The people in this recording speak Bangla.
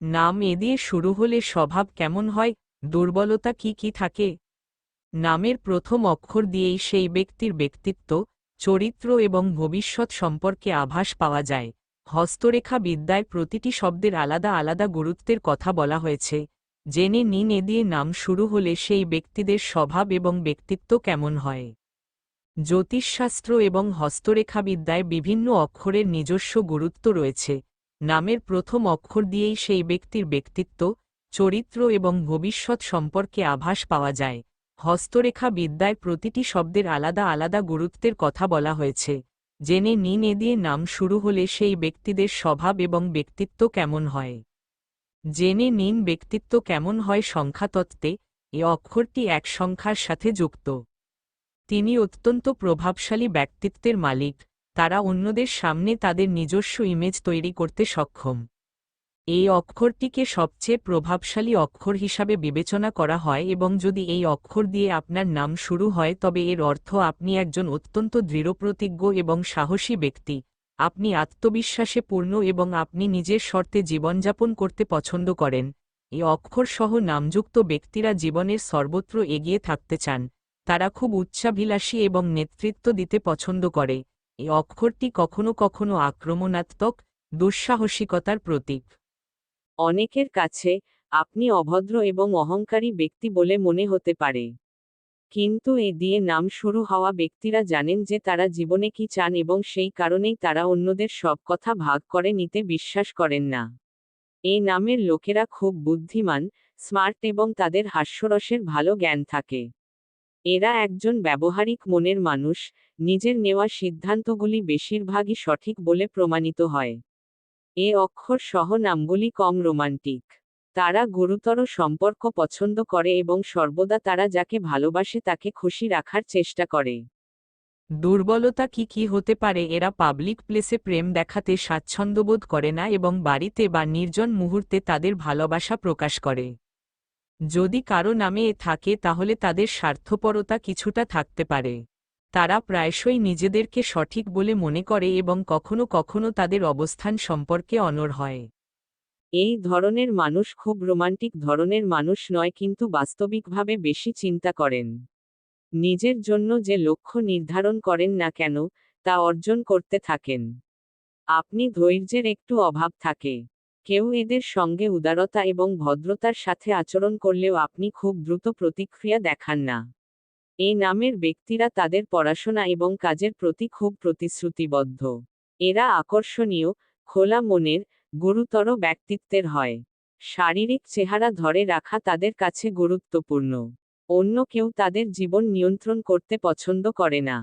নাম এ দিয়ে শুরু হলে স্বভাব কেমন হয়, দুর্বলতা কি কি থাকে? নামের প্রথম অক্ষর দিয়েই সেই ব্যক্তির ব্যক্তিত্ব, চরিত্র এবং ভবিষ্যৎ সম্পর্কে আভাস পাওয়া যায়। হস্তরেখা বিদ্যায় প্রতিটি শব্দের আলাদা আলাদা গুরুত্বের কথা বলা হয়েছে। জেনে নিন এ দিয়ে নাম শুরু হলে সেই ব্যক্তিদের স্বভাব এবং ব্যক্তিত্ব কেমন হয়। জ্যোতিষশাস্ত্র এবং হস্তরেখাবিদ্যায় বিভিন্ন অক্ষরের নিজস্ব গুরুত্ব রয়েছে। নামের প্রথম অক্ষর দিয়েই সেই ব্যক্তির ব্যক্তিত্ব, চরিত্র এবং ভবিষ্যৎ সম্পর্কে আভাস পাওয়া যায়। হস্তরেখা বিদ্যায় প্রতিটি শব্দের আলাদা আলাদা গুরুত্বের কথা বলা হয়েছে। জেনে নিন এ দিয়ে নাম শুরু হলে সেই ব্যক্তিদের স্বভাব এবং ব্যক্তিত্ব কেমন হয়। জেনে নিন ব্যক্তিত্ব কেমন হয় সংখ্যাতত্ত্বে, এ অক্ষরটি এক সংখ্যার সাথে যুক্ত। তিনি অত্যন্ত প্রভাবশালী ব্যক্তিত্বের মালিক। তারা অন্যদের সামনে তাদের নিজস্ব ইমেজ তৈরি করতে সক্ষম। এই অক্ষরটিকে সবচেয়ে প্রভাবশালী অক্ষর হিসাবে বিবেচনা করা হয় এবং যদি এই অক্ষর দিয়ে আপনার নাম শুরু হয় তবে এর অর্থ আপনি একজন অত্যন্ত দৃঢ়প্রতিজ্ঞ এবং সাহসী ব্যক্তি। আপনি আত্মবিশ্বাসে পূর্ণ এবং আপনি নিজের শর্তে জীবনযাপন করতে পছন্দ করেন। এই অক্ষরসহ নামযুক্ত ব্যক্তিরা জীবনের সর্বত্র এগিয়ে থাকতে চান। তারা খুব উচ্চাভিলাষী এবং নেতৃত্ব দিতে পছন্দ করে। এই অক্ষরটি কখনো কখনো আক্রমণাত্মক, দুঃসাহসিকতার প্রতীক। অনেকের কাছে আপনি অভদ্র এবং অহংকারী ব্যক্তি বলে মনে হতে পারে। কিন্তু এ দিয়ে নাম শুরু হওয়া ব্যক্তিরা জানেন যে তারা জীবনে কি চান এবং সেই কারণেই তারা অন্যদের সব কথা ভাগ করে নিতে বিশ্বাস করেন না। এই নামের লোকেরা খুব বুদ্ধিমান, স্মার্ট এবং তাদের হাস্যরসের ভালো জ্ঞান থাকে। এরা একজন ব্যবহারিক মনের মানুষ, নিজের নেওয়া সিদ্ধান্তগুলি বেশিরভাগই সঠিক বলে প্রমাণিত হয়। এ অক্ষর সহ নামগুলি কম রোমান্টিক। তারা গুরুতর সম্পর্ক পছন্দ করে এবং সর্বদা তারা যাকে ভালোবাসে তাকে খুশি রাখার চেষ্টা করে। দুর্বলতা কি কি হতে পারে এরা পাবলিক প্লেসে প্রেম দেখাতে স্বাচ্ছন্দ্যবোধ করে না এবং বাড়িতে বা নির্জন মুহূর্তে তাদের ভালোবাসা প্রকাশ করে। যদি কারও নামে এ থাকে তাহলে তাদের স্বার্থপরতা কিছুটা থাকতে পারে। তারা প্রায়শই নিজেদেরকে সঠিক বলে মনে করে এবং কখনো কখনো তাদের অবস্থান সম্পর্কে অনর হয়। এই ধরনের মানুষ খুব রোমান্টিক ধরনের মানুষ নয় কিন্তু বাস্তবিকভাবে বেশি চিন্তা করেন। নিজের জন্য যে লক্ষ্য নির্ধারণ করেন না কেন, তা অর্জন করতে থাকেন। আপনি ধৈর্যের একটু অভাব থাকে। কেউ এদের সঙ্গে উদারতা এবং ভদ্রতার সাথে আচরণ করলেও আপনি খুব দ্রুত প্রতিক্রিয়া দেখান না। এই নামের ব্যক্তিরা তাদের পড়াশোনা এবং কাজের প্রতি খুব প্রতিশ্রুতিবদ্ধ। এরা আকর্ষণীয়, খোলা মনের, গুরুতর ব্যক্তিত্বের হয়। শারীরিক চেহারা ধরে রাখা তাদের কাছে গুরুত্বপূর্ণ। অন্য কেউ তাদের জীবন নিয়ন্ত্রণ করতে পছন্দ করে না।